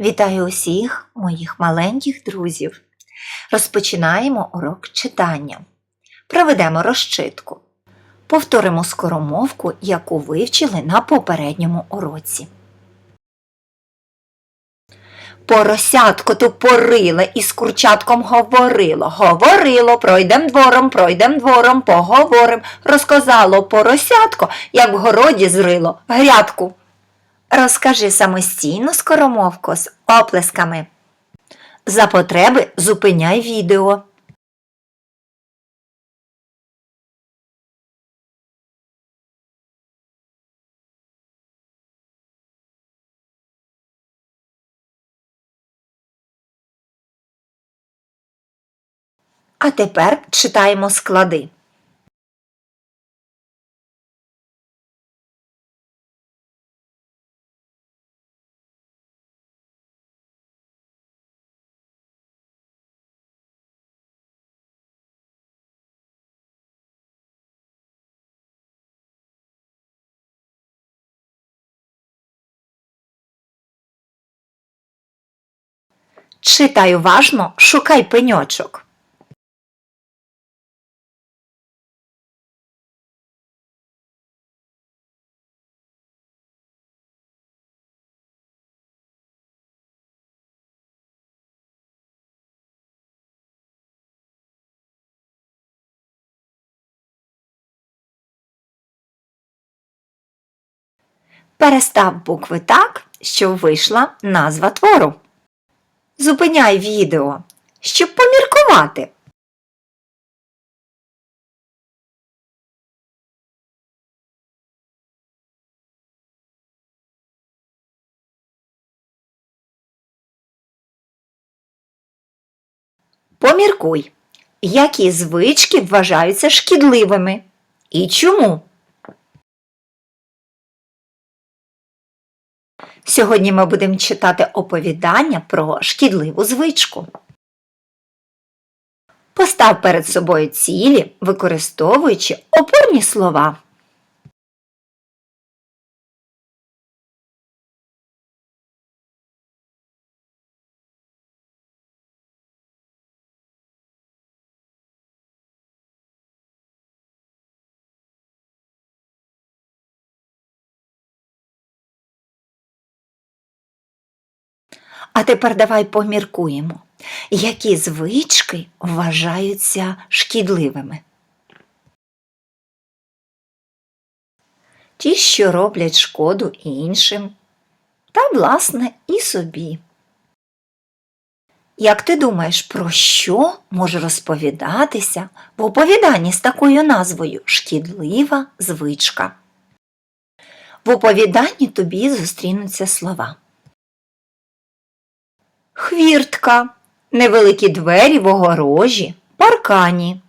Вітаю усіх моїх маленьких друзів. Розпочинаємо урок читання. Проведемо розчитку. Повторимо скоромовку, яку вивчили на попередньому уроці. Поросятко тупориле і з курчатком говорило. Говорило, пройдем двором, пройдем двором, поговорим. Розказало поросятко, як в городі зрило грядку. Розкажи самостійно скоромовку з оплесками. За потреби зупиняй відео. А тепер читаємо склади. Читай уважно, шукай пеньочок. Перестав букви так, щоб вийшла назва твору. Зупиняй відео, щоб поміркувати. Поміркуй, які звички вважаються шкідливими і чому. Сьогодні ми будемо читати оповідання про шкідливу звичку. Постав перед собою цілі, використовуючи опорні слова. А тепер давай поміркуємо, які звички вважаються шкідливими. Ті, що роблять шкоду іншим, та, власне, і собі. Як ти думаєш, про що може розповідатися в оповіданні з такою назвою Шкідлива звичка? В оповіданні тобі зустрінуться слова. Хвіртка, невеликі двері в огорожі, паркані.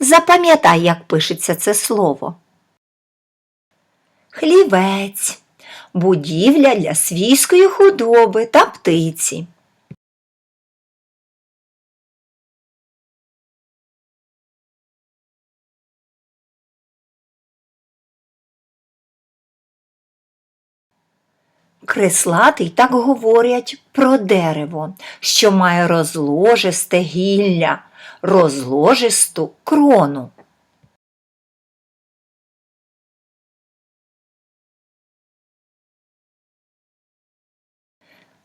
Запам'ятай, як пишеться це слово. Хлівець, будівля для свійської худоби та птиці. Креслатий так говорять про дерево, що має розложисте гілля, розложисту крону.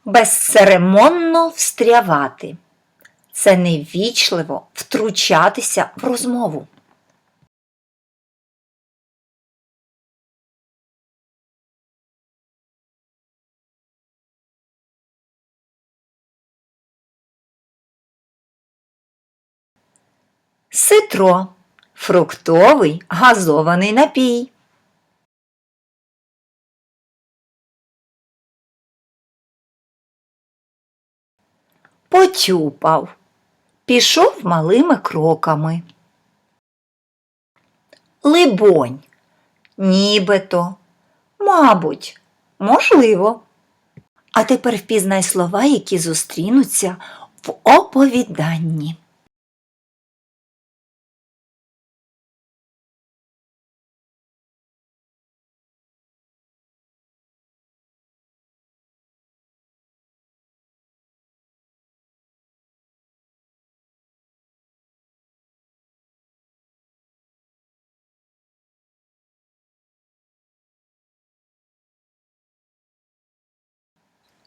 Безцеремонно встрявати. Це невічливо втручатися в розмову. Ситро фруктовий газований напій. Потюпав, пішов малими кроками. Либонь, нібито, мабуть, можливо. А тепер впізнай слова, які зустрінуться в оповіданні.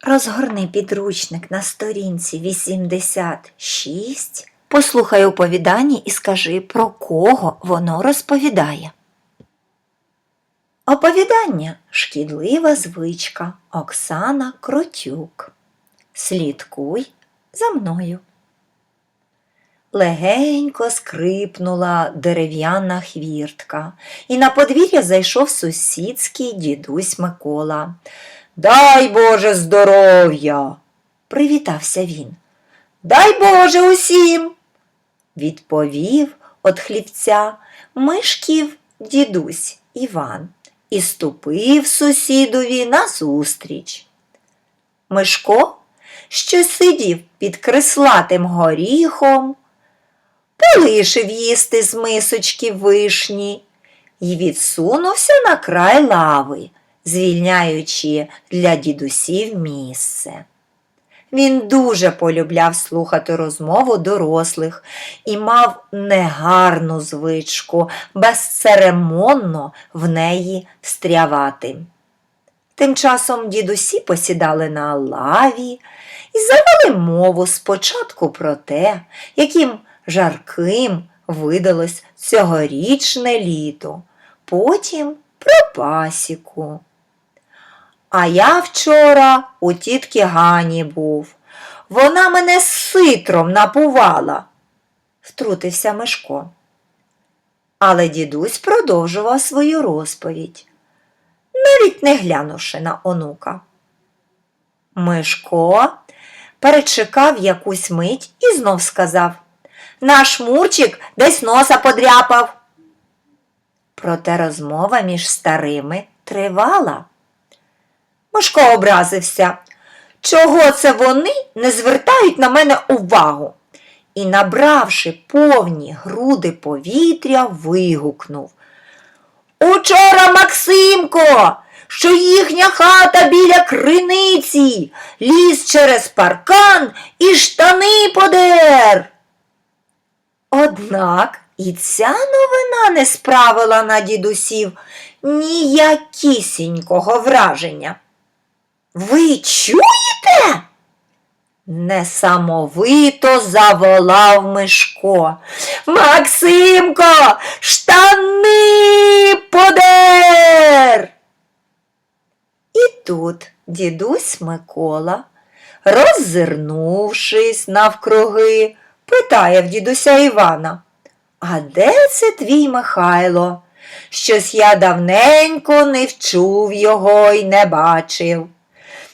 Розгорни підручник на сторінці 86, послухай оповідання і скажи, про кого воно розповідає. Оповідання Шкідлива звичка Оксана Кротюк. Слідкуй за мною. Легенько скрипнула дерев'яна хвіртка, і на подвір'я зайшов сусідський дідусь Микола. Дай Боже здоров'я, привітався він. Дай Боже усім, відповів от хлівця мишків дідусь Іван і ступив сусідові назустріч. Мишко, що сидів під крислатим горіхом, полишив їсти з мисочки вишні і відсунувся на край лави, звільняючи для дідусів місце. Він дуже полюбляв слухати розмову дорослих і мав негарну звичку безцеремонно в неї встрявати. Тим часом дідусі посідали на лаві і завели мову спочатку про те, яким жарким видалось цьогорічне літо, потім про пасіку. А я вчора у тітки Гані був. Вона мене ситром напувала, втрутився Мишко. Але дідусь продовжував свою розповідь, навіть не глянувши на онука. Мишко перечекав якусь мить і знов сказав Наш Мурчик десь носа подряпав. Проте розмова між старими тривала. Мишко образився. Чого це вони не звертають на мене увагу? І, набравши повні груди повітря, вигукнув. Учора Максимко, що їхня хата біля криниці, ліз через паркан і штани подер. Однак і ця новина не справила на дідусів ніякісінького враження. Ви чуєте? Несамовито заволав Мишко. Максимко, штани подер. І тут дідусь Микола, роззирнувшись навкруги, питає в дідуся Івана. А де це твій Михайло? Щось я давненько не вчув його й не бачив.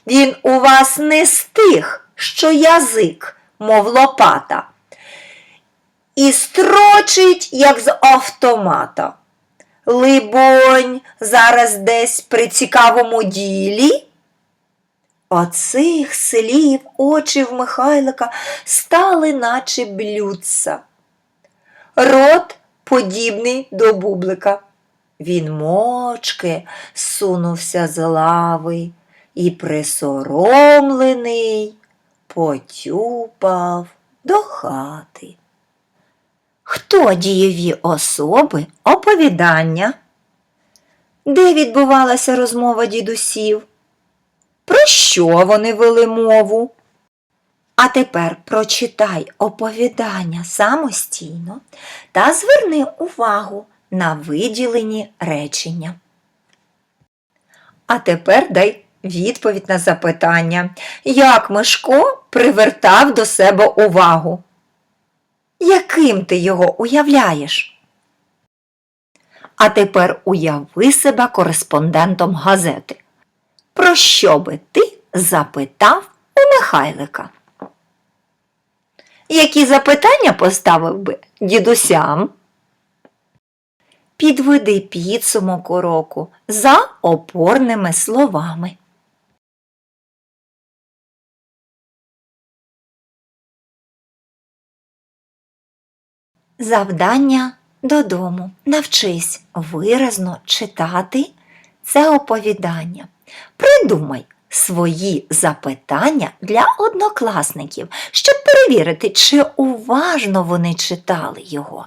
Він у вас не з тих, що язик, мов лопата, і строчить, як з автомата. Либонь, зараз десь при цікавому ділі. Оцих слів очі в Михайлика стали, наче блюдца. Рот подібний до бублика. Він мочки сунувся з лави і присоромлений потюпав до хати. Хто дієві особи оповідання? Де відбувалася розмова дідусів? Про що вони вели мову? А тепер прочитай оповідання самостійно та зверни увагу на виділені речення. А тепер дай відповідь на запитання, як Мишко привертав до себе увагу. Яким ти його уявляєш? А тепер уяви себе кореспондентом газети. Про що би ти запитав у Михайлика? Які запитання поставив би дідусям? Підведи підсумок уроку за опорними словами. Завдання додому. Навчись виразно читати це оповідання. Придумай свої запитання для однокласників, щоб перевірити, чи уважно вони читали його.